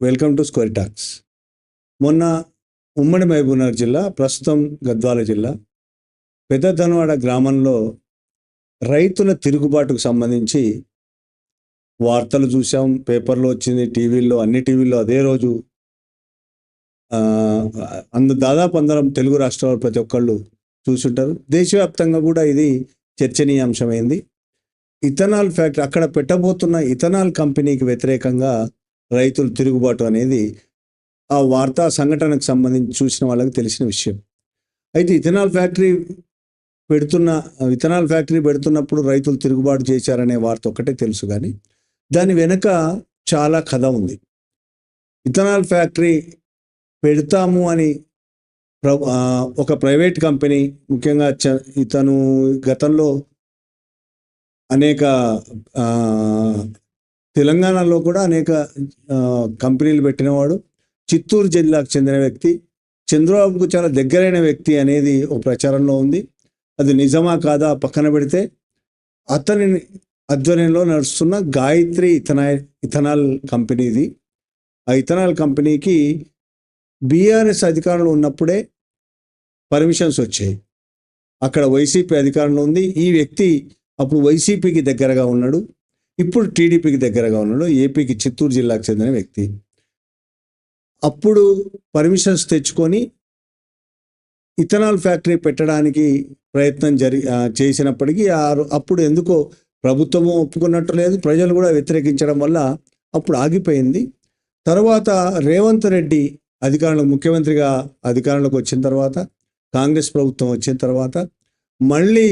Welcome to square talks. మొన్న ఉమ్మడి మహబూబ్నగర్ జిల్లా ప్రస్తుతం గద్వాల జిల్లా పెద్ద ధనవాడ గ్రామంలో రైతుల తిరుగుబాటుకు సంబంధించి వార్తలు చూసాం పేపర్లో వచ్చింది టీవీల్లో అన్ని టీవీల్లో అదే రోజు ఆ, అందు దాదాపు అందరం తెలుగు రాష్ట్రాల ప్రతి ఒక్కళ్ళు చూసుంటారు. దేశవ్యాప్తంగా కూడా ఇది చర్చనీయాంశమైంది. ఇథనాల్ ఫ్యాక్టరీ అక్కడ పెట్టబోతున్న ఇథనాల్ కంపెనీకి వ్యతిరేకంగా రైతులు తిరుగుబాటు అనేది ఆ వార్తా సంఘటనకు సంబంధించి చూసిన వాళ్ళకి తెలిసిన విషయం. అయితే ఇథనాల్ ఫ్యాక్టరీ పెడుతున్న ఇథనాల్ ఫ్యాక్టరీ పెడుతున్నప్పుడు రైతులు తిరుగుబాటు చేశారనే వార్త ఒకటే తెలుసు కానీ దాని వెనుక చాలా కథ ఉంది. ఇథనాల్ ఫ్యాక్టరీ పెడతాము అని ప్ర- ఒక ప్రైవేట్ కంపెనీ ముఖ్యంగా చ- ఇతను గతంలో అనేక తెలంగాణలో కూడా అనేక కంపెనీలు పెట్టినవాడు. చిత్తూరు జిల్లాకు చెందిన వ్యక్తి. చంద్రబాబుకు చాలా దగ్గరైన వ్యక్తి అనేది ఒక ప్రచారంలో ఉంది. అది నిజమా కాదా పక్కన పెడితే అతని ఆధ్వర్యంలో నడుస్తున్న గాయత్రి ఇథనాల్ ఇథనాల్ కంపెనీది. ఆ ఇథనాల్ కంపెనీకి బీఆర్ఎస్ అధికారంలో ఉన్నప్పుడే పర్మిషన్స్ వచ్చాయి. అక్కడ వైసీపీ అధికారంలో ఉంది. ఈ వ్యక్తి అప్పుడు వైసీపీకి దగ్గరగా ఉన్నాడు. ఇప్పుడు టీడీపీకి దగ్గరగా ఉన్నాడు ఏపీకి చిత్తూరు జిల్లాకు చెందిన వ్యక్తి. అప్పుడు పర్మిషన్స్ తెచ్చుకొని ఇథనాల్ ఫ్యాక్టరీ పెట్టడానికి ప్రయత్నం జరి చేసినప్పటికీ అప్పుడు ఎందుకో ప్రభుత్వము ఒప్పుకున్నట్టు లేదు. ప్రజలు కూడా వ్యతిరేకించడం వల్ల అప్పుడు ఆగిపోయింది. తర్వాత రేవంత్ రెడ్డి అధికారంలో ముఖ్యమంత్రిగా అధికారంలోకి వచ్చిన తర్వాత కాంగ్రెస్ ప్రభుత్వం వచ్చిన తర్వాత మళ్ళీ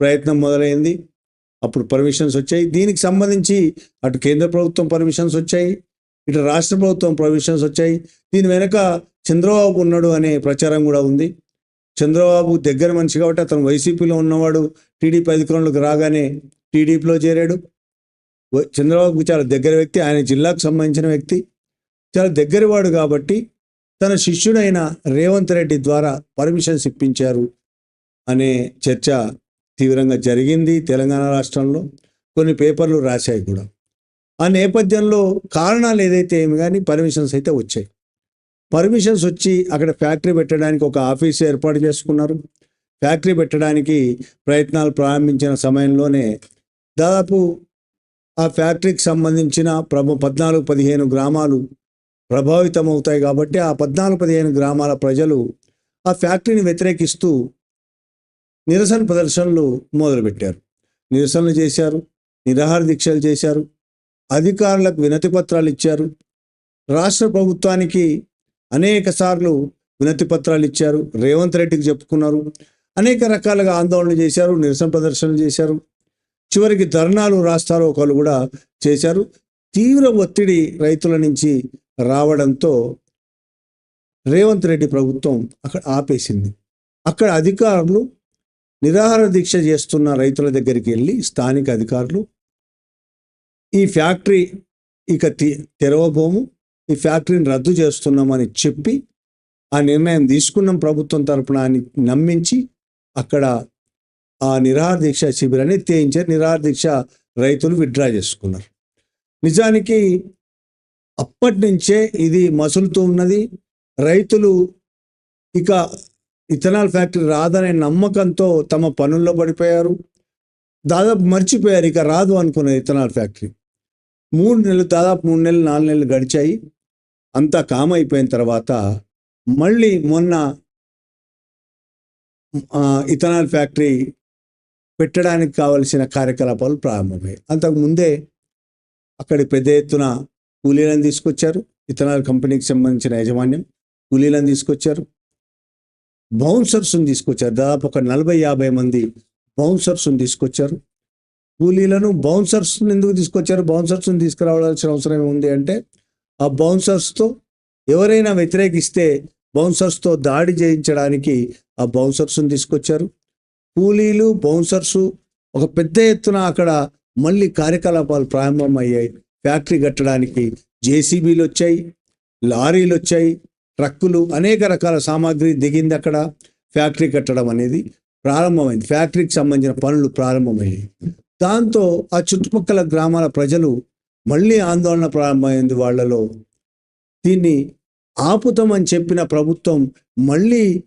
ప్రయత్నం మొదలైంది. అప్పుడు పర్మిషన్స్ వచ్చాయి. దీనికి సంబంధించి అటు కేంద్ర ప్రభుత్వం పర్మిషన్స్ వచ్చాయి. ఇటు రాష్ట్ర ప్రభుత్వం పర్మిషన్స్ వచ్చాయి. దీని వెనక చంద్రబాబు ఉన్నాడు అనే ప్రచారం కూడా ఉంది. చంద్రబాబు దగ్గర మనిషి కాబట్టి అతను వైసీపీలో ఉన్నవాడు. టీడీపీ అధికారంలోకి రాగానే టీడీపీలో చేరాడు. చంద్రబాబుకు చాలా దగ్గర వ్యక్తి ఆయన జిల్లాకు సంబంధించిన వ్యక్తి. చాలా దగ్గరవాడు కాబట్టి తన శిష్యుడైన రేవంత్ రెడ్డి ద్వారా పర్మిషన్స్ ఇప్పించారు అనే చర్చ తీవ్రంగా జరిగింది తెలంగాణ రాష్ట్రంలో. కొన్ని పేపర్లు రాశాయి కూడా. ఆ నేపథ్యంలో కారణాలు ఏదైతే ఏమి కానీ పర్మిషన్స్ అయితే వచ్చాయి. పర్మిషన్స్ వచ్చి అక్కడ ఫ్యాక్టరీ పెట్టడానికి ఒక ఆఫీస్ ఏర్పాటు చేసుకున్నారు. ఫ్యాక్టరీ పెట్టడానికి ప్రయత్నాలు ప్రారంభించిన సమయంలోనే దాదాపు ఆ ఫ్యాక్టరీకి సంబంధించిన ప్రభ పద్నాలుగు పదిహేను గ్రామాలు ప్రభావితం అవుతాయి కాబట్టి ఆ పద్నాలుగు పదిహేను గ్రామాల ప్రజలు ఆ ఫ్యాక్టరీని వ్యతిరేకిస్తూ నిరసన ప్రదర్శనలు మొదలుపెట్టారు. నిరసనలు చేశారు నిరాహార దీక్షలు చేశారు అధికారులకు వినతి పత్రాలు ఇచ్చారు. రాష్ట్ర ప్రభుత్వానికి అనేక సార్లు వినతి పత్రాలు ఇచ్చారు. రేవంత్ రెడ్డికి చెప్పుకున్నారు. అనేక రకాలుగా ఆందోళన చేశారు నిరసన ప్రదర్శనలు చేశారు. చివరికి ధర్నాలు రాస్తారోకలు కూడా చేశారు. తీవ్ర ఒత్తిడి రైతుల నుంచి రావడంతో రేవంత్ రెడ్డి ప్రభుత్వం అక్కడ ఆపేసింది. అక్కడ అధికారులు నిరాహార దీక్ష చేస్తున్న రైతుల దగ్గరికి వెళ్ళి స్థానిక అధికారులు ఈ ఫ్యాక్టరీ ఇక తెరవబోము ఈ ఫ్యాక్టరీని రద్దు చేస్తున్నామని చెప్పి ఆ నిర్ణయం తీసుకున్నాం ప్రభుత్వం తరపున అని నమ్మించి అక్కడ ఆ నిరాహార దీక్ష శిబిరాన్ని తేయించారు నిరాహార దీక్ష రైతులు విత్డ్రా చేసుకున్నారు. నిజానికి అప్పటి నుంచే ఇది మసులుతూ ఉన్నది. రైతులు ఇక ఇథనాల్ ఫ్యాక్టరీ రాదనే నమ్మకంతో తమ పనుల్లో పడిపోయారు. దాదాపు మర్చిపోయారు ఇక రాదు అనుకున్నారు ఇథనాల్ ఫ్యాక్టరీ. మూడు నెలలు దాదాపు మూడు నెలలు నాలుగు నెలలు గడిచాయి. అంతా కామ్ అయిపోయిన తర్వాత మళ్ళీ మొన్న ఇథనాల్ ఫ్యాక్టరీ పెట్టడానికి కావలసిన కార్యకలాపాలు ప్రారంభమయ్యాయి. అంతకు ముందే అక్కడి పెద్ద ఎత్తున కూలీలను తీసుకొచ్చారు. ఇథనాల్ కంపెనీకి సంబంధించిన యాజమాన్యం కూలీలను తీసుకొచ్చారు. బౌన్సర్స్ని తీసుకొచ్చారు. దాదాపు ఒక నలభై యాభై మంది బౌన్సర్స్ని తీసుకొచ్చారు. కూలీలను బౌన్సర్స్ని ఎందుకు తీసుకొచ్చారు? బౌన్సర్స్ని తీసుకురావాల్సిన అవసరం ఏముంది అంటే ఆ బౌన్సర్స్తో ఎవరైనా వ్యతిరేకిస్తే బౌన్సర్స్తో దాడి చేయించడానికి ఆ బౌన్సర్స్ని తీసుకొచ్చారు. కూలీలు బౌన్సర్సు ఒక పెద్ద ఎత్తున అక్కడ మళ్ళీ కార్యకలాపాలు ప్రారంభమయ్యాయి. ఫ్యాక్టరీ కట్టడానికి జేసీబీలు వచ్చాయి లారీలు వచ్చాయి ట్రక్కులు అనేక రకాల సామాగ్రి దిగింది అక్కడ. ఫ్యాక్టరీ కట్టడం అనేది ప్రారంభమైంది. ఫ్యాక్టరీకి సంబంధించిన పనులు ప్రారంభమయ్యాయి. దాంతో ఆ చుట్టుపక్కల గ్రామాల ప్రజలు మళ్ళీ ఆందోళన ప్రారంభమైంది వాళ్ళలో. దీన్ని ఆపుతామని చెప్పిన ప్రభుత్వం మళ్ళీ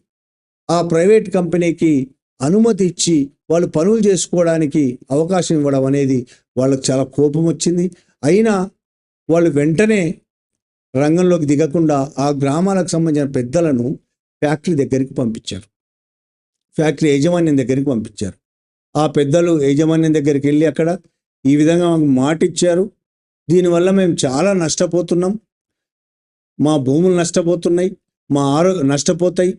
ఆ ప్రైవేట్ కంపెనీకి అనుమతి ఇచ్చి వాళ్ళు పనులు చేసుకోవడానికి అవకాశం ఇవ్వడం అనేది వాళ్ళకు చాలా కోపం వచ్చింది అయినా వాళ్ళు వెంటనే రంగంలోకి దిగకుండా ఆ గ్రామాలకు సంబంధించిన పెద్దలను ఫ్యాక్టరీ దగ్గరికి పంపించారు. ఫ్యాక్టరీ యాజమాన్యం దగ్గరికి పంపించారు. ఆ పెద్దలు యాజమాన్యం దగ్గరికి వెళ్ళి అక్కడ ఈ విధంగా మాకు మాట ఇచ్చారు దీనివల్ల మేము చాలా నష్టపోతున్నాం. మా భూములు నష్టపోతున్నాయి. మా ఆరో నష్టపోతాయి.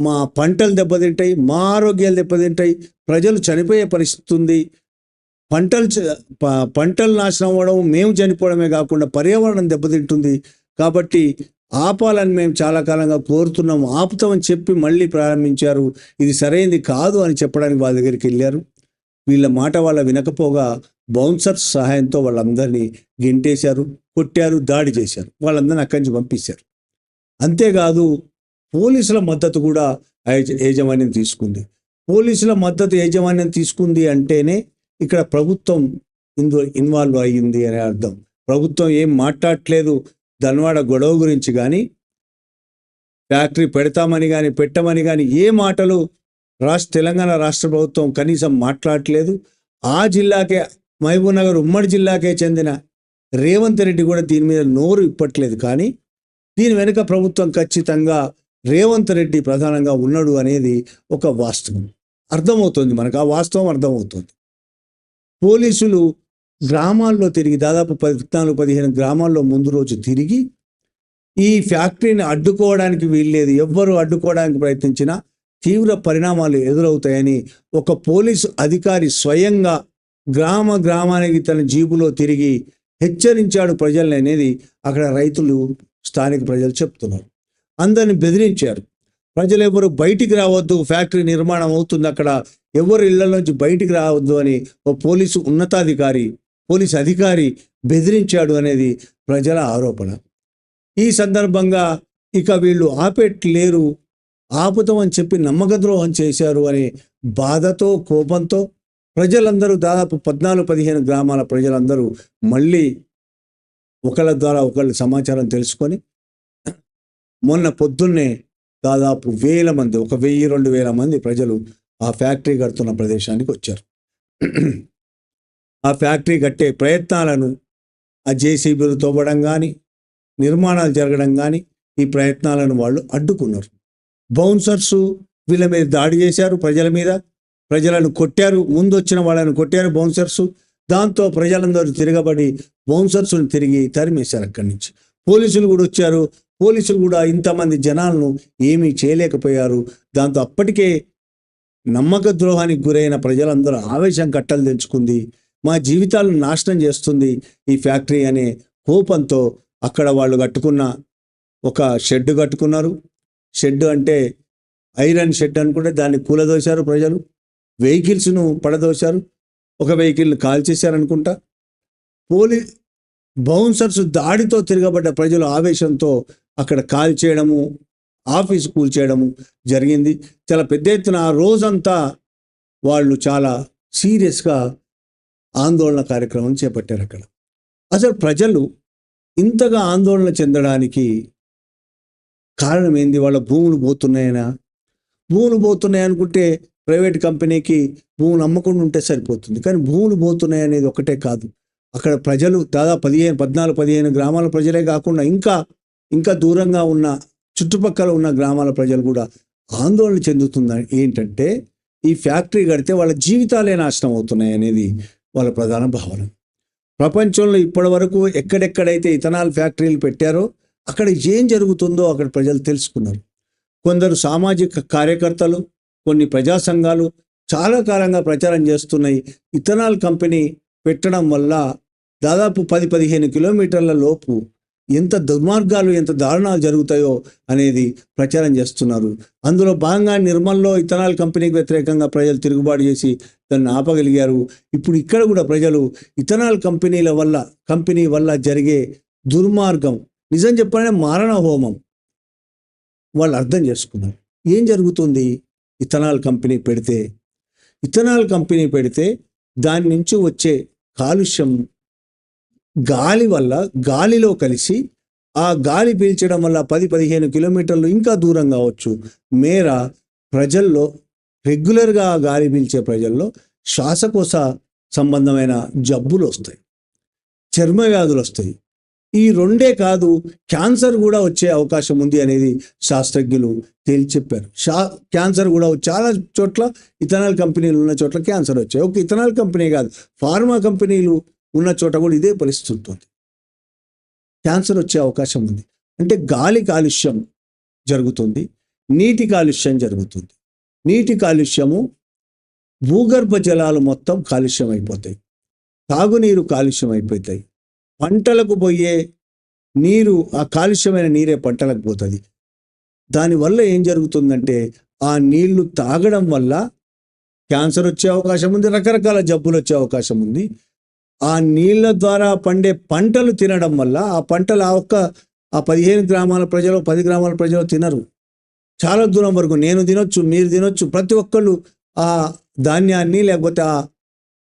మా పంటలు దెబ్బతింటాయి. మా ఆరోగ్యాలు దెబ్బతింటాయి. ప్రజలు చనిపోయే పరిస్థితి ఉంది పంటలు పంటలు నాశనం అవ్వడం మేము చనిపోవడమే కాకుండా పర్యావరణం దెబ్బతింటుంది. కాబట్టి ఆపాలని మేము చాలా కాలంగా కోరుతున్నాం ఆపుతామని చెప్పి మళ్ళీ ప్రారంభించారు. ఇది సరైనది కాదు అని చెప్పడానికి వాళ్ళ దగ్గరికి వెళ్ళారు. వీళ్ళ మాట వాళ్ళ వినకపోగా బౌన్సర్స్ సహాయంతో వాళ్ళందరినీ గెంటేశారు కొట్టారు దాడి చేశారు. వాళ్ళందరినీ అక్కడి నుంచి పంపించారు అంతేకాదు పోలీసుల మద్దతు కూడా యాజమాన్యం తీసుకుంది. పోలీసుల మద్దతు యాజమాన్యం తీసుకుంది అంటేనే ఇక్కడ ప్రభుత్వం ఇందులో ఇన్వాల్వ్ అయ్యింది అనే అర్థం. ప్రభుత్వం ఏం మాట్లాడట్లేదు ధన్వాడ గొడవ గురించి కానీ ఫ్యాక్టరీ పెడతామని కానీ పెట్టమని కానీ ఏ మాటలు రాష్ట్ర తెలంగాణ రాష్ట్ర ప్రభుత్వం కనీసం మాట్లాడట్లేదు. ఆ జిల్లాకే మహబూబ్ నగర్ ఉమ్మడి జిల్లాకే చెందిన రేవంత్ రెడ్డి కూడా దీని మీద నోరు ఇప్పట్లేదు. కానీ దీని వెనుక ప్రభుత్వం ఖచ్చితంగా రేవంత్ రెడ్డి ప్రధానంగా ఉన్నాడు అనేది ఒక వాస్తవం. అర్థమవుతుంది మనకు. ఆ వాస్తవం అర్థమవుతుంది. పోలీసులు గ్రామాల్లో తిరిగి దాదాపు పద్నాలుగు పదిహేను గ్రామాల్లో ముందు రోజు తిరిగి ఈ ఫ్యాక్టరీని అడ్డుకోవడానికి వీల్లేదు. ఎవ్వరు అడ్డుకోవడానికి ప్రయత్నించినా తీవ్ర పరిణామాలు ఎదురవుతాయని ఒక పోలీసు అధికారి స్వయంగా గ్రామ గ్రామానికి తన జీబులో తిరిగి హెచ్చరించాడు ప్రజల్ని అనేది అక్కడ రైతులు స్థానిక ప్రజలు చెప్తున్నారు. అందరిని బెదిరించారు. ప్రజలు ఎవరు బయటికి రావద్దు ఫ్యాక్టరీ నిర్మాణం అవుతుంది అక్కడ ఎవరు ఇళ్ళ నుంచి బయటికి రావద్దు అని ఓ పోలీసు ఉన్నతాధికారి పోలీసు అధికారి బెదిరించాడు అనేది ప్రజల ఆరోపణ. ఈ సందర్భంగా ఇక వీళ్ళు ఆపెట్లేరు ఆపుతామని చెప్పి నమ్మకద్రోహం చేశారు అనే బాధతో కోపంతో ప్రజలందరూ దాదాపు పద్నాలుగు పదిహేను గ్రామాల ప్రజలందరూ మళ్ళీ ఒకళ్ళ ద్వారా ఒకళ్ళు సమాచారం తెలుసుకొని మొన్న పొద్దున్నే దాదాపు వేల మంది ఒక వెయ్యి రెండు వేల మంది ప్రజలు ఆ ఫ్యాక్టరీ కడుతున్న ప్రదేశానికి వచ్చారు. ఆ ఫ్యాక్టరీ కట్టే ప్రయత్నాలను ఆ జేసీబీలు తోవడం కానీ నిర్మాణాలు జరగడం కానీ ఈ ప్రయత్నాలను వాళ్ళు అడ్డుకున్నారు. బౌన్సర్స్ వీళ్ళ మీద దాడి చేశారు ప్రజల మీద. ప్రజలను కొట్టారు ముందు వచ్చిన వాళ్ళని కొట్టారు బౌన్సర్స్. దాంతో ప్రజలందరూ తిరగబడి బౌన్సర్స్ను తిరిగి తరిమేశారు అక్కడి నుంచి. పోలీసులు కూడా వచ్చారు. పోలీసులు కూడా ఇంతమంది జనాలను ఏమీ చేయలేకపోయారు. దాంతో అప్పటికే నమ్మక ద్రోహానికి గురైన ప్రజలందరూ ఆవేశం కట్టలు తెంచుకుంది మా జీవితాలను నాశనం చేస్తుంది ఈ ఫ్యాక్టరీ అనే కోపంతో అక్కడ వాళ్ళు కట్టుకున్న ఒక షెడ్ కట్టుకున్నారు. షెడ్ అంటే ఐరన్ షెడ్ అనుకుంటే దాన్ని కూలదోశారు ప్రజలు వెహికల్స్ను పడదోశారు ఒక వెహికల్ని కాల్చేశారనుకుంటా. పోలీ బౌన్సర్స్ దాడితో తిరగబడ్డ ప్రజలు ఆవేశంతో అక్కడ కాల్ చేయడము ఆఫీస్ కూల్చేయడము జరిగింది. చాలా పెద్ద ఎత్తున ఆ రోజంతా వాళ్ళు చాలా సీరియస్గా ఆందోళన కార్యక్రమం చేపట్టారు అక్కడ. అసలు ప్రజలు ఇంతగా ఆందోళన చెందడానికి కారణం ఏంది? వాళ్ళ భూములు పోతున్నాయనా? భూములు పోతున్నాయి అనుకుంటే ప్రైవేట్ కంపెనీకి భూములు అమ్మకుండా ఉంటే సరిపోతుంది. కానీ భూములు పోతున్నాయి అనేది ఒకటే కాదు. అక్కడ ప్రజలు దాదాపు పదిహేను పద్నాలుగు పదిహేను గ్రామాల ప్రజలే కాకుండా ఇంకా ఇంకా దూరంగా ఉన్న చుట్టుపక్కల ఉన్న గ్రామాల ప్రజలు కూడా ఆందోళన చెందుతుందని ఏంటంటే ఈ ఫ్యాక్టరీ కడితే వాళ్ళ జీవితాలే నాశనం అవుతున్నాయి అనేది వాళ్ళ ప్రధాన భావన. ప్రపంచంలో ఇప్పటి వరకు ఎక్కడెక్కడైతే ఇథనాల్ ఫ్యాక్టరీలు పెట్టారో అక్కడ ఏం జరుగుతుందో అక్కడ ప్రజలు తెలుసుకున్నారు. కొందరు సామాజిక కార్యకర్తలు కొన్ని ప్రజా సంఘాలు చాలా కాలంగా ప్రచారం చేస్తున్నాయి. ఇథనాల్ కంపెనీ పెట్టడం వల్ల దాదాపు పది పదిహేను కిలోమీటర్ల లోపు ఎంత దుర్మార్గాలు ఎంత దారుణాలు జరుగుతాయో అనేది ప్రచారం చేస్తున్నారు. అందులో భాగంగా నిర్మల్లో ఇథనాల్ కంపెనీకి వ్యతిరేకంగా ప్రజలు తిరుగుబాటు చేసి దాన్ని ఆపగలిగారు. ఇప్పుడు ఇక్కడ కూడా ప్రజలు ఇథనాల్ కంపెనీల వల్ల కంపెనీ వల్ల జరిగే దుర్మార్గం నిజం చెప్పాలంటే మారణ హోమం వాళ్ళు అర్థం చేసుకున్నారు. ఏం జరుగుతుంది? ఇథనాల్ కంపెనీ పెడితే ఇథనాల్ కంపెనీ పెడితే దాని నుంచి వచ్చే కాలుష్యం గాలి వల్ల గాలిలో కలిసి ఆ గాలి పీల్చడం వల్ల పది పదిహేను కిలోమీటర్లు ఇంకా దూరం కావచ్చు. మేర ప్రజల్లో రెగ్యులర్గా ఆ గాలి పీల్చే ప్రజల్లో శ్వాసకోశ సంబంధమైన జబ్బులు వస్తాయి. చర్మ వ్యాధులు వస్తాయి. ఈ రెండే కాదు క్యాన్సర్ కూడా వచ్చే అవకాశం ఉంది అనేది శాస్త్రజ్ఞులు తేల్చి చెప్పారు షా క్యాన్సర్ కూడా చాలా చోట్ల ఇథనాల్ కంపెనీలు ఉన్న చోట్ల క్యాన్సర్ వచ్చాయి. ఒక ఇథనాల్ కంపెనీ కాదు ఫార్మా కంపెనీలు ఉన్న చోట కూడా ఇదే పరిస్థితి ఉంటుంది. క్యాన్సర్ వచ్చే అవకాశం ఉంది. అంటే గాలి కాలుష్యం జరుగుతుంది నీటి కాలుష్యం జరుగుతుంది. నీటి కాలుష్యము భూగర్భ జలాలు మొత్తం కాలుష్యం అయిపోతాయి. తాగునీరు కాలుష్యం అయిపోతాయి. పంటలకు పోయే నీరు ఆ కాలుష్యమైన నీరే పంటలకు పోతుంది. దానివల్ల ఏం జరుగుతుందంటే ఆ నీళ్ళు తాగడం వల్ల క్యాన్సర్ వచ్చే అవకాశం ఉంది రకరకాల జబ్బులు వచ్చే అవకాశం ఉంది. ఆ నీళ్ళ ద్వారా పండే పంటలు తినడం వల్ల ఆ పంటలు ఆ ఒక్క ఆ పదిహేను గ్రామాల ప్రజలు పది గ్రామాల ప్రజలు తినరు. చాలా దూరం వరకు నేను తినొచ్చు మీరు తినొచ్చు ప్రతి ఒక్కళ్ళు ఆ ధాన్యాన్ని లేకపోతే ఆ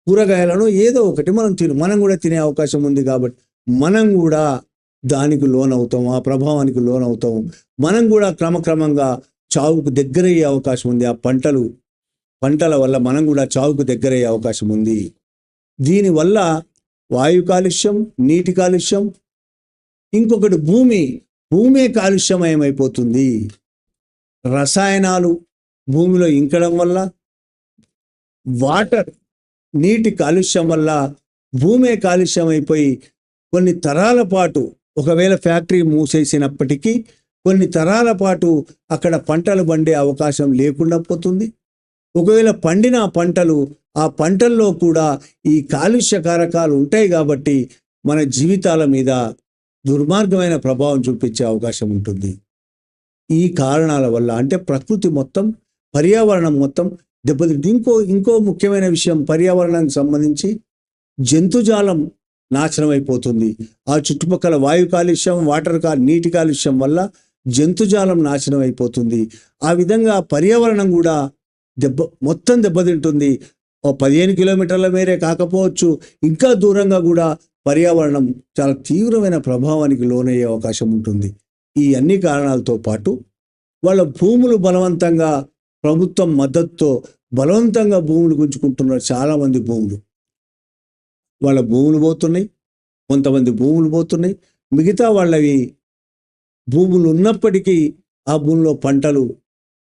కూరగాయలను ఏదో ఒకటి మనం తిను మనం కూడా తినే అవకాశం ఉంది కాబట్టి మనం కూడా దానికి లోనవుతాం ఆ ప్రభావానికి లోనవుతాం. మనం కూడా క్రమక్రమంగా చావుకు దగ్గరయ్యే అవకాశం ఉంది. ఆ పంటలు పంటల వల్ల మనం కూడా చావుకు దగ్గరయ్యే అవకాశం ఉంది. దీనివల్ల వాయు కాలుష్యం నీటి కాలుష్యం ఇంకొకటి భూమి భూమే కాలుష్యమయమైపోతుంది. రసాయనాలు భూమిలో ఇంకడం వల్ల వాటర్ నీటి కాలుష్యం వల్ల భూమే కాలుష్యం అయిపోయి కొన్ని తరాల పాటు ఒకవేళ ఫ్యాక్టరీ మూసేసినప్పటికీ కొన్ని తరాల పాటు అక్కడ పంటలు పండే అవకాశం లేకుండా పోతుంది. ఒకవేళ పండిన పంటలు ఆ పంటల్లో కూడా ఈ కాలుష్య కారకాలు ఉంటాయి కాబట్టి మన జీవితాల మీద దుర్మార్గమైన ప్రభావం చూపించే అవకాశం ఉంటుంది. ఈ కారణాల వల్ల అంటే ప్రకృతి మొత్తం పర్యావరణం మొత్తం దెబ్బతింటుంది. ఇంకో ఇంకో ముఖ్యమైన విషయం పర్యావరణానికి సంబంధించి జంతుజాలం నాశనం అయిపోతుంది. ఆ చుట్టుపక్కల వాయు కాలుష్యం వాటర్ కా నీటి కాలుష్యం వల్ల జంతుజాలం నాశనం అయిపోతుంది. ఆ విధంగా పర్యావరణం కూడా దెబ్బ మొత్తం దెబ్బతింటుంది. ఓ పదిహేను కిలోమీటర్ల మేరే కాకపోవచ్చు ఇంకా దూరంగా కూడా పర్యావరణం చాలా తీవ్రమైన ప్రభావానికి లోనయ్యే అవకాశం ఉంటుంది. ఈ అన్ని కారణాలతో పాటు వాళ్ళ భూములు బలవంతంగా ప్రభుత్వం మద్దతుతో బలవంతంగా భూములు గుంజుకుంటున్నారు చాలామంది భూములు. వాళ్ళ భూములు పోతున్నాయి కొంతమంది భూములు పోతున్నాయి. మిగతా వాళ్ళవి భూములు ఉన్నప్పటికీ ఆ భూమిలో పంటలు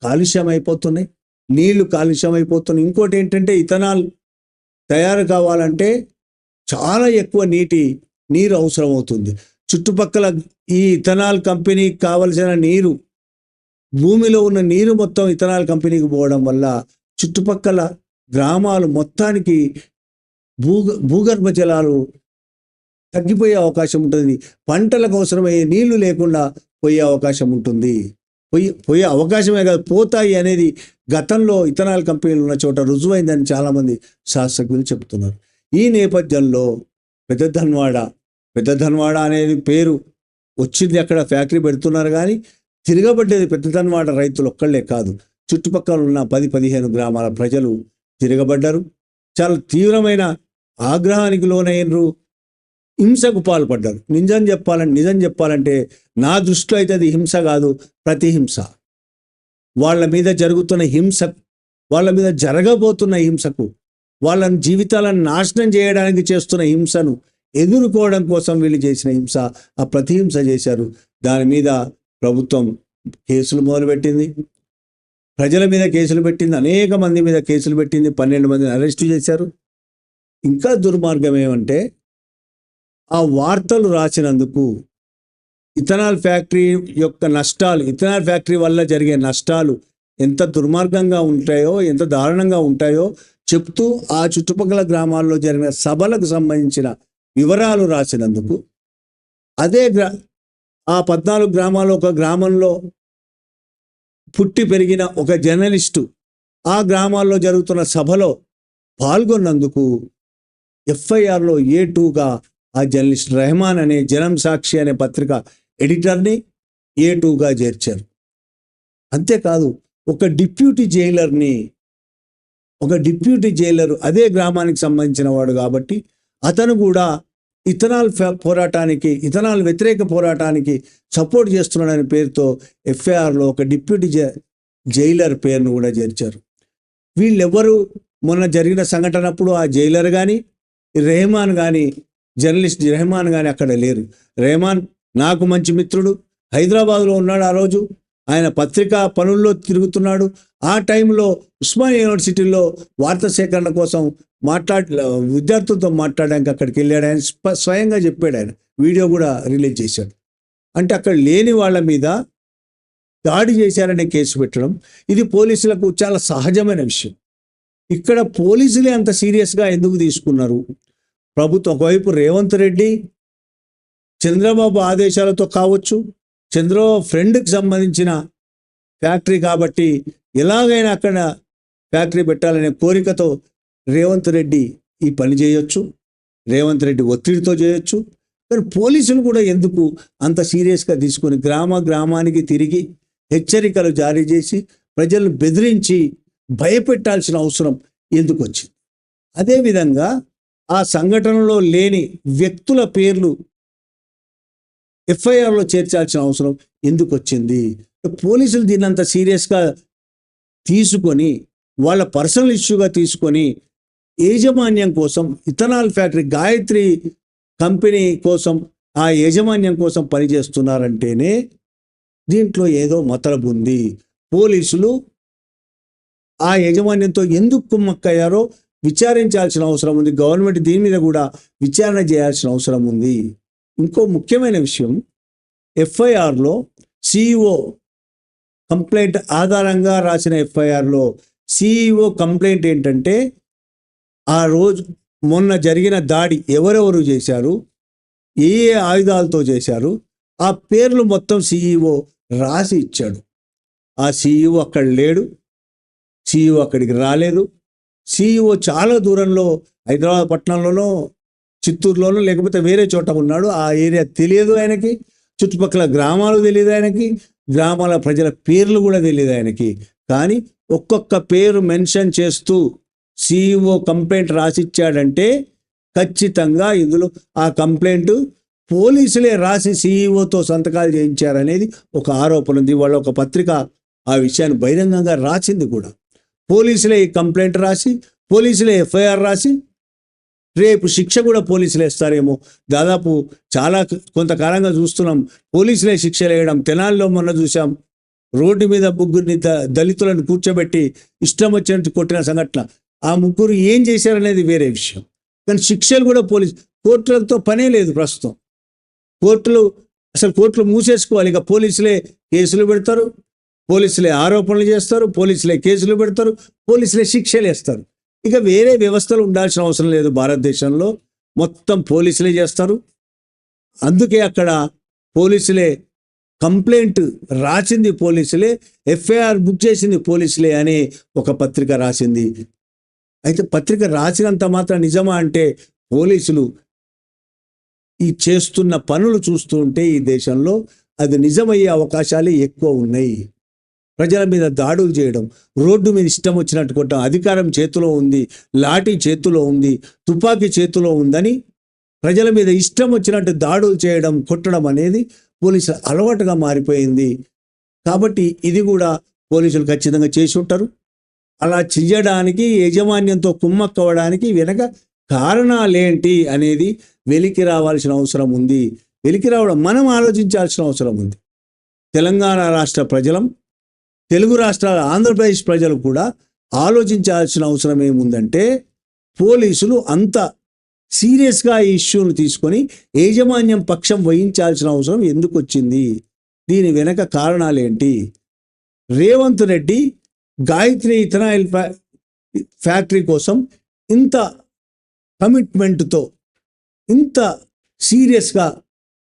కాలుష్యం అయిపోతున్నాయి నీళ్ళు కాలుష్యం అయిపోతున్నాయి ఇంకోటి ఏంటంటే ఇథనాల్ తయారు కావాలంటే చాలా ఎక్కువ నీటి నీరు అవసరం అవుతుంది చుట్టుపక్కల ఈ ఇథనాల్ కంపెనీకి కావలసిన నీరు భూమిలో ఉన్న నీరు మొత్తం ఇథనాల్ కంపెనీకి పోవడం వల్ల చుట్టుపక్కల గ్రామాలు మొత్తానికి భూగ భూగర్భ జలాలు తగ్గిపోయే అవకాశం ఉంటుంది. పంటలకు అవసరమయ్యే నీళ్ళు లేకుండా పోయే అవకాశం ఉంటుంది. పోయి పోయే అవకాశమే కాదు. పోతాయి అనేది గతంలో ఇథనాల్ కంపెనీలు ఉన్న చోట రుజువైందని చాలామంది శాస్త్రజ్ఞులు చెబుతున్నారు. ఈ నేపథ్యంలో పెద్ద ధన్వాడ పెద్ద ధన్వాడ అనేది పేరు వచ్చింది అక్కడ ఫ్యాక్టరీ పెడుతున్నారు కానీ తిరగబడ్డేది పెద్ద ధన్వాడ రైతులు ఒక్కళ్ళే కాదు. చుట్టుపక్కల ఉన్న పది పదిహేను గ్రామాల ప్రజలు తిరగబడ్డారు. చాలా తీవ్రమైన ఆగ్రహానికి లోనైనరు. హింసకు పాల్పడ్డారు నిజం చెప్పాలంటే నిజం చెప్పాలంటే నా దృష్టిలో అయితే అది హింస కాదు ప్రతిహింస. వాళ్ళ మీద జరుగుతున్న హింస వాళ్ళ మీద జరగబోతున్న హింసకు వాళ్ళ జీవితాలను నాశనం చేయడానికి చేస్తున్న హింసను ఎదుర్కోవడం కోసం వీళ్ళు చేసిన హింస ఆ ప్రతిహింస చేశారు. దాని మీద ప్రభుత్వం కేసులు మొదలుపెట్టింది. ప్రజల మీద కేసులు పెట్టింది అనేక మంది మీద కేసులు పెట్టింది పన్నెండు మందిని అరెస్టు చేశారు. ఇంకా దుర్మార్గం ఏమంటే ఆ వార్తలు రాసినందుకు ఇథనాల్ ఫ్యాక్టరీ యొక్క నష్టాలు ఇథనాల్ ఫ్యాక్టరీ వల్ల జరిగే నష్టాలు ఎంత దుర్మార్గంగా ఉంటాయో ఎంత దారుణంగా ఉంటాయో చెప్తూ ఆ చుట్టుపక్కల గ్రామాల్లో జరిగిన సభలకు సంబంధించిన వివరాలు రాసినందుకు అదే గ్రా ఆ పద్నాలుగు గ్రామాలు ఒక గ్రామంలో పుట్టి పెరిగిన ఒక జర్నలిస్టు ఆ గ్రామాల్లో జరుగుతున్న సభలో పాల్గొన్నందుకు ఎఫ్ఐఆర్లో ఏ టూగా ఆ జర్నలిస్ట్ రెహమాన్ అనే జనం సాక్షి అనే పత్రిక ఎడిటర్ని ఏ టూగా చేర్చారు. అంతేకాదు ఒక డిప్యూటీ జైలర్ని ఒక డిప్యూటీ జైలర్ అదే గ్రామానికి సంబంధించిన వాడు కాబట్టి అతను కూడా ఇథనాల్ పోరాటానికి ఇథనాల్ వ్యతిరేక పోరాటానికి సపోర్ట్ చేస్తున్నాడనే పేరుతో ఎఫ్ఐఆర్లో ఒక డిప్యూటీ జైలర్ పేరును కూడా చేర్చారు. వీళ్ళెవ్వరు మొన్న జరిగిన సంఘటన అప్పుడు ఆ జైలర్ కానీ రెహమాన్ కానీ జర్నలిస్ట్ రెహమాన్ కానీ అక్కడ లేరు. రెహమాన్ నాకు మంచి మిత్రుడు. హైదరాబాద్లో ఉన్నాడు ఆ రోజు. ఆయన పత్రికా పనుల్లో తిరుగుతున్నాడు. ఆ టైంలో ఉస్మానియా యూనివర్సిటీలో వార్తా సేకరణ కోసం మాట్లాడి విద్యార్థులతో మాట్లాడడానికి అక్కడికి వెళ్ళాడు. ఆయన స్ప- స్వయంగా చెప్పాడు ఆయన. వీడియో కూడా రిలీజ్ చేశాడు. అంటే అక్కడ లేని వాళ్ళ మీద దాడి చేశారనే కేసు పెట్టడం ఇది పోలీసులకు చాలా సహజమైన విషయం. ఇక్కడ పోలీసులే అంత సీరియస్గా ఎందుకు తీసుకున్నారు? ప్రభుత్వం ఒకవైపు రేవంత్ రెడ్డి చంద్రబాబు ఆదేశాలతో కావచ్చు చంద్రబాబు ఫ్రెండ్కి సంబంధించిన ఫ్యాక్టరీ కాబట్టి ఎలాగైనా అక్కడ ఫ్యాక్టరీ పెట్టాలనే కోరికతో రేవంత్ రెడ్డి ఈ పని చేయొచ్చు రేవంత్ రెడ్డి ఒత్తిడితో చేయొచ్చు. కానీ పోలీసులు కూడా ఎందుకు అంత సీరియస్గా తీసుకొని గ్రామ గ్రామానికి తిరిగి హెచ్చరికలు జారీ చేసి ప్రజలను బెదిరించి భయపెట్టాల్సిన అవసరం ఎందుకు వచ్చింది? అదేవిధంగా ఆ సంఘటనలో లేని వ్యక్తుల పేర్లు ఎఫ్ఐఆర్లో చేర్చాల్సిన అవసరం ఎందుకు వచ్చింది పోలీసులు దీన్ని అంత సీరియస్గా తీసుకొని వాళ్ళ పర్సనల్ ఇష్యూగా తీసుకొని యాజమాన్యం కోసం ఇథనాల్ ఫ్యాక్టరీ గాయత్రి కంపెనీ కోసం ఆ యాజమాన్యం కోసం పనిచేస్తున్నారంటేనే దీంట్లో ఏదో మతలబు ఉంది. పోలీసులు ఆ యాజమాన్యంతో ఎందుకు కుమ్మక్కయ్యారో విచారించాల్సిన అవసరం ఉంది. గవర్నమెంట్ దీని మీద కూడా విచారణ చేయాల్సిన అవసరం ఉంది. ఇంకో ముఖ్యమైన విషయం ఎఫ్ఐఆర్లో సిఇఓ కంప్లైంట్ ఆధారంగా రాసిన ఎఫ్ఐఆర్లో సిఇఓ కంప్లైంట్ ఏంటంటే ఆ రోజు మొన్న జరిగిన దాడి ఎవరెవరు చేశారు ఏ ఏ ఆయుధాలతో చేశారు ఆ పేర్లు మొత్తం సిఇఓ రాసి ఇచ్చాడు. ఆ సిఇఓ అక్కడ లేడు సిఇఓ అక్కడికి రాలేదు. సిఇఓ చాలా దూరంలో హైదరాబాద్ పట్టణంలోనో చిత్తూరులోనో లేకపోతే వేరే చోట ఉన్నాడు. ఆ ఏరియా తెలియదు ఆయనకి. చుట్టుపక్కల గ్రామాలు తెలియదు ఆయనకి. గ్రామాల ప్రజల పేర్లు కూడా తెలియదు ఆయనకి. కానీ ఒక్కొక్క పేరు మెన్షన్ చేస్తూ సిఇఓ కంప్లైంట్ రాసిచ్చాడంటే ఖచ్చితంగా ఇందులో ఆ కంప్లైంట్ పోలీసులే రాసి సిఇఓతో సంతకాలు చేయించారనేది ఒక ఆరోపణ ఉంది. వాళ్ళ ఒక పత్రిక ఆ విషయాన్ని బహిరంగంగా రాసింది కూడా. పోలీసులే ఈ కంప్లైంట్ రాసి పోలీసులే ఎఫ్ఐఆర్ రాసి రేపు శిక్ష కూడా పోలీసులు వేస్తారేమో దాదాపు చాలా కొంతకాలంగా చూస్తున్నాం. పోలీసులే శిక్షలు వేయడం తెనాలిలో మొన్న చూసాం రోడ్డు మీద ముగ్గురిని ద- దళితులను కూర్చోబెట్టి ఇష్టం వచ్చినట్టు కొట్టిన సంఘటన. ఆ ముగ్గురు ఏం చేశారనేది వేరే విషయం. కానీ శిక్షలు కూడా పోలీసు కోర్టులతో పనే లేదు ప్రస్తుతం. కోర్టులు అసలు కోర్టులు మూసేసుకోవాలి. ఇక పోలీసులే కేసులు పెడతారు. పోలీసులే ఆరోపణలు చేస్తారు పోలీసులే కేసులు పెడతారు పోలీసులే శిక్షలు వేస్తారు. ఇక వేరే వ్యవస్థలు ఉండాల్సిన అవసరం లేదు భారతదేశంలో. మొత్తం పోలీసులే చేస్తారు. అందుకే అక్కడ పోలీసులే కంప్లైంట్ రాసింది పోలీసులే ఎఫ్ఐఆర్ బుక్ చేసింది పోలీసులే అని ఒక పత్రిక రాసింది. అయితే పత్రిక రాసినంత మాత్రం నిజమా అంటే పోలీసులు ఈ చేస్తున్న పనులు చూస్తూ ఉంటే ఈ దేశంలో అది నిజమయ్యే అవకాశాలే ఎక్కువ ఉన్నాయి. ప్రజల మీద దాడులు చేయడం రోడ్డు మీద ఇష్టం వచ్చినట్టు కొట్టడం అధికారం చేతిలో ఉంది లాఠీ చేతిలో ఉంది తుపాకీ చేతిలో ఉందని ప్రజల మీద ఇష్టం వచ్చినట్టు దాడులు చేయడం కొట్టడం అనేది పోలీసుల అలవాటుగా మారిపోయింది. కాబట్టి ఇది కూడా పోలీసులు ఖచ్చితంగా చేసి ఉంటారు. అలా చేయడానికి యజమాన్యంతో కుమ్మక్కవడానికి వెనక కారణాలేంటి అనేది వెలికి రావాల్సిన అవసరం ఉంది. వెలికి రావడం మనం ఆలోచించాల్సిన అవసరం ఉంది. తెలంగాణ రాష్ట్ర ప్రజలం తెలుగు రాష్ట్రాల ఆంధ్రప్రదేశ్ ప్రజలు కూడా ఆలోచించాల్సిన అవసరం ఏముందంటే పోలీసులు అంత సీరియస్గా ఈ ఇష్యూను తీసుకొని యాజమాన్యం పక్షం వహించాల్సిన అవసరం ఎందుకు వచ్చింది దీని వెనక కారణాలేంటి? రేవంత్ రెడ్డి గాయత్రి ఇథనాయిల్ ఫ్యా ఫ్యాక్టరీ కోసం ఇంత కమిట్మెంట్తో ఇంత సీరియస్గా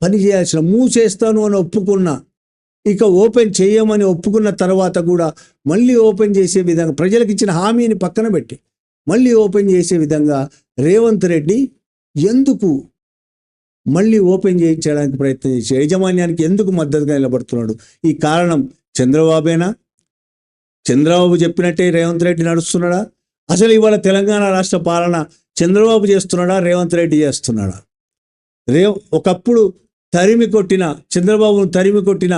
పనిచేయాల్సిన మూసేస్తాను అని ఒప్పుకున్న ఇక ఓపెన్ చేయమని ఒప్పుకున్న తర్వాత కూడా మళ్ళీ ఓపెన్ చేసే విధంగా ప్రజలకు ఇచ్చిన హామీని పక్కన పెట్టి మళ్ళీ ఓపెన్ చేసే విధంగా రేవంత్ రెడ్డి ఎందుకు మళ్ళీ ఓపెన్ చేయించడానికి ప్రయత్నం చేసి యాజమాన్యానికి ఎందుకు మద్దతుగా నిలబడుతున్నాడు? ఈ కారణం చంద్రబాబేనా? చంద్రబాబు చెప్పినట్టే రేవంత్ రెడ్డి నడుస్తున్నాడా? అసలు ఇవాళ తెలంగాణ రాష్ట్ర పాలన చంద్రబాబు చేస్తున్నాడా? రేవంత్ రెడ్డి చేస్తున్నాడా? రే ఒకప్పుడు తరిమి కొట్టిన చంద్రబాబును తరిమి కొట్టిన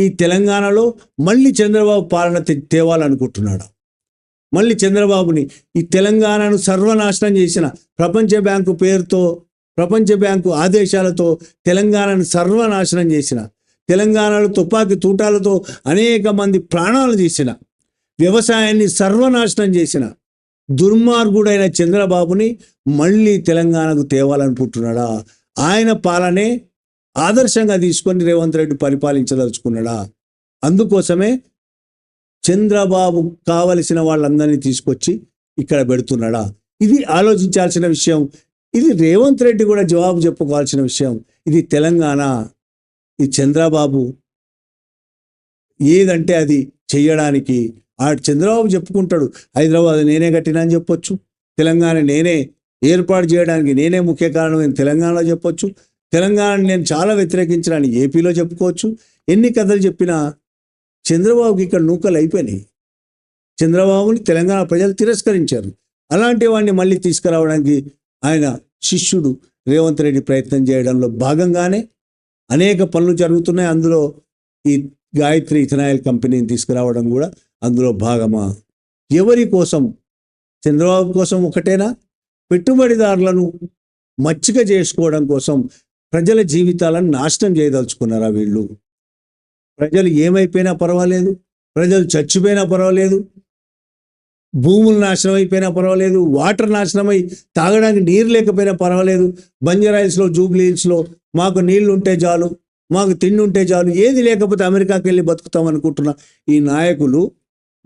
ఈ తెలంగాణలో మళ్ళీ చంద్రబాబు పాలన తేవాలనుకుంటున్నాడు. మళ్ళీ చంద్రబాబుని ఈ తెలంగాణను సర్వనాశనం చేసిన ప్రపంచ బ్యాంకు పేరుతో ప్రపంచ బ్యాంకు ఆదేశాలతో తెలంగాణను సర్వనాశనం చేసిన తెలంగాణలో తుపాకీ తూటాలతో అనేక మంది ప్రాణాలు తీసిన వ్యవసాయాన్ని సర్వనాశనం చేసిన దుర్మార్గుడైన చంద్రబాబుని మళ్ళీ తెలంగాణకు తేవాలనుకుంటున్నాడా? ఆయన పాలనే ఆదర్శంగా తీసుకొని రేవంత్ రెడ్డి పరిపాలించదలుచుకున్నాడా? అందుకోసమే చంద్రబాబు కావలసిన వాళ్ళందరినీ తీసుకొచ్చి ఇక్కడ పెడుతున్నాడా? ఇది ఆలోచించాల్సిన విషయం. ఇది రేవంత్ రెడ్డి కూడా జవాబు చెప్పుకోవాల్సిన విషయం. ఇది తెలంగాణ. ఈ చంద్రబాబు ఏదంటే అది చెయ్యడానికి. ఆ చంద్రబాబు చెప్పుకుంటాడు హైదరాబాద్ నేనే కట్టినా అని చెప్పొచ్చు. తెలంగాణ నేనే ఏర్పాటు చేయడానికి నేనే ముఖ్య కారణం అని తెలంగాణలో చెప్పొచ్చు. తెలంగాణని నేను చాలా వ్యతిరేకించడానికి ఏపీలో చెప్పుకోవచ్చు. ఎన్ని కథలు చెప్పినా చంద్రబాబుకి ఇక్కడ నూకలు అయిపోయినాయి. చంద్రబాబుని తెలంగాణ ప్రజలు తిరస్కరించారు. అలాంటి వాడిని మళ్ళీ తీసుకురావడానికి ఆయన శిష్యుడు రేవంత్ రెడ్డి ప్రయత్నం చేయడంలో భాగంగానే అనేక పనులు జరుగుతున్నాయి. అందులో ఈ గాయత్రి ఇథనాయిల్ కంపెనీని తీసుకురావడం కూడా అందులో భాగమా. ఎవరి కోసం? చంద్రబాబు కోసం ఒకటేనా? పెట్టుబడిదారులను మచ్చిక చేసుకోవడం కోసం ప్రజల జీవితాలను నాశనం చేయదలుచుకున్నారా వీళ్ళు? ప్రజలు ఏమైపోయినా పర్వాలేదు. ప్రజలు చచ్చిపోయినా పర్వాలేదు. భూములు నాశనం అయిపోయినా పర్వాలేదు. వాటర్ నాశనమై తాగడానికి నీరు లేకపోయినా పర్వాలేదు. బంజరాయిల్స్లో జూబ్లీ హిల్స్లో మాకు నీళ్ళు ఉంటే చాలు మాకు తిండి ఉంటే చాలు ఏది లేకపోతే అమెరికాకి వెళ్ళి బతుకుతాం అనుకుంటున్న. ఈ నాయకులు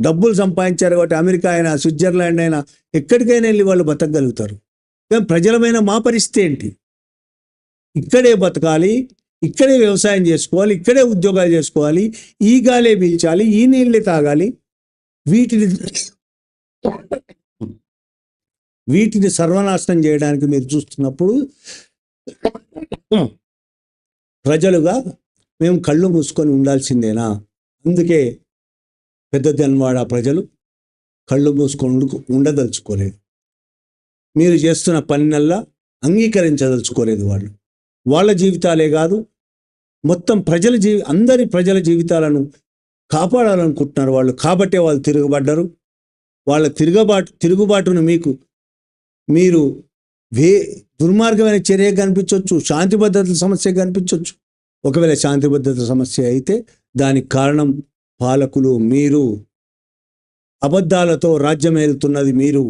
డబ్బులు సంపాదించారు కాబట్టి అమెరికా అయినా స్విట్జర్లాండ్ అయినా ఎక్కడికైనా వెళ్ళి వాళ్ళు బతకగలుగుతారు. కానీ ప్రజలమైన మా పరిస్థితి ఏంటి? ఇక్కడే బతకాలి ఇక్కడే వ్యవసాయం చేసుకోవాలి ఇక్కడే ఉద్యోగాలు చేసుకోవాలి ఈ గాలే పీల్చాలి ఈ నీళ్ళే తాగాలి. వీటిని వీటిని సర్వనాశనం చేయడానికి మీరు చూస్తున్నప్పుడు ప్రజలుగా మేము కళ్ళు మూసుకొని ఉండాల్సిందేనా? అందుకే పెద్ద జన్వాడ ప్రజలు కళ్ళు మూసుకొని ఉండదలుచుకోలేదు. మీరు చేస్తున్న పనినల్లా అంగీకరించదలుచుకోలేదు వాళ్ళు. వాళ్ళ జీవితాలే కాదు మొత్తం ప్రజల జీవి అందరి ప్రజల జీవితాలను కాపాడాలనుకుంటున్నారు వాళ్ళు. కాబట్టే వాళ్ళు తిరగబడ్డరు. వాళ్ళ తిరగబాటు తిరుగుబాటును మీకు మీరు వే దుర్మార్గమైన చర్య కనిపించవచ్చు శాంతి భద్రతల సమస్య కనిపించవచ్చు ఒకవేళ శాంతి భద్రతల సమస్య అయితే దానికి కారణం పాలకులు మీరు అబద్ధాలతో రాజ్యం ఏలుతున్నది మీరు.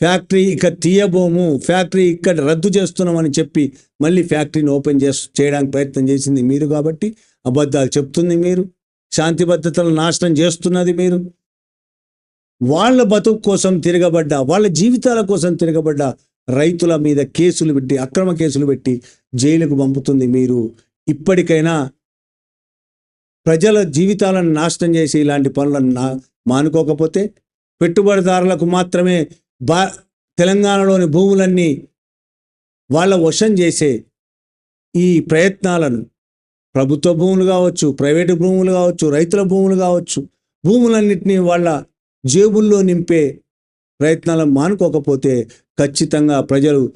ఫ్యాక్టరీ ఇక తీయబోము ఫ్యాక్టరీ ఇక్కడ రద్దు చేస్తున్నామని చెప్పి మళ్ళీ ఫ్యాక్టరీని ఓపెన్ చేస్ చేయడానికి ప్రయత్నం చేసింది మీరు కాబట్టి అబద్ధాలు చెప్తుంది మీరు. శాంతి భద్రతలు నాశనం చేస్తున్నది మీరు. వాళ్ళ బతుకు కోసం తిరగబడ్డ వాళ్ళ జీవితాల కోసం తిరగబడ్డ రైతుల మీద కేసులు పెట్టి అక్రమ కేసులు పెట్టి జైలుకు పంపుతుంది మీరు. ఇప్పటికైనా ప్రజల జీవితాలను నాశనం చేసి ఇలాంటి పనులను నా మానుకోకపోతే పెట్టుబడిదారులకు మాత్రమే బా తెలంగాణలోని భూములన్నీ వాళ్ళ వశం చేసే ఈ ప్రయత్నాలను ప్రభుత్వ భూములు కావచ్చు ప్రైవేటు భూములు కావచ్చు రైతుల భూములు కావచ్చు భూములన్నింటినీ వాళ్ళ జేబుల్లో నింపే ప్రయత్నాలు మానుకోకపోతే ఖచ్చితంగా ప్రజలు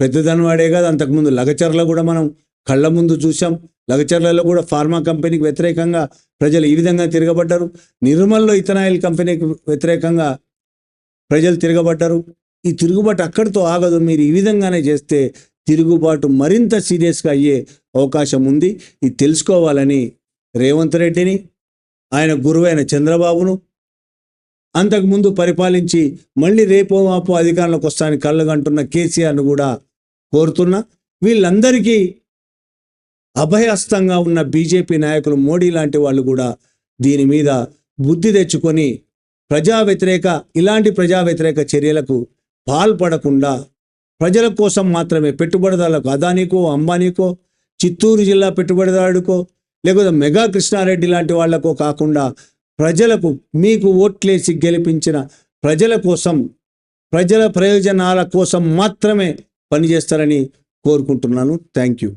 పెద్దదనవాడే కాదు. అంతకుముందు లగచర్ల కూడా మనం కళ్ళ ముందు చూసాం లగచర్లలో కూడా ఫార్మా కంపెనీకి వ్యతిరేకంగా ప్రజలు ఈ విధంగా తిరగబడ్డారు. నిర్మల్లో ఇథనాయిల్ కంపెనీకి వ్యతిరేకంగా ప్రజలు తిరగబడ్డారు. ఈ తిరుగుబాటు అక్కడితో ఆగదు. మీరు ఈ విధంగానే చేస్తే తిరుగుబాటు మరింత సీరియస్గా అయ్యే అవకాశం ఉంది. ఇది తెలుసుకోవాలని రేవంత్ రెడ్డిని ఆయన గురువైన చంద్రబాబును అంతకుముందు పరిపాలించి మళ్ళీ రేపో మాపో అధికారంలోకి వస్తానని కళ్ళగంటున్న కేసీఆర్ను కూడా కోరుతున్నా. వీళ్ళందరికీ అభయహస్తంగా ఉన్న బీజేపీ నాయకులు మోడీ లాంటి వాళ్ళు కూడా దీని మీద బుద్ధి తెచ్చుకొని ప్రజా వ్యతిరేక ఇలాంటి ప్రజా వ్యతిరేక చర్యలకు పాల్పడకుండా ప్రజల కోసం మాత్రమే పెట్టుబడిదారులకు అదానికో అంబానీకో చిత్తూరు జిల్లా పెట్టుబడిదారుడికో లేకపోతే మెగా కృష్ణారెడ్డి లాంటి వాళ్ళకో కాకుండా ప్రజలకు మీకు ఓట్లేసి గెలిపించిన ప్రజల కోసం ప్రజల ప్రయోజనాల కోసం మాత్రమే పనిచేస్తారని కోరుకుంటున్నాను. Thank you.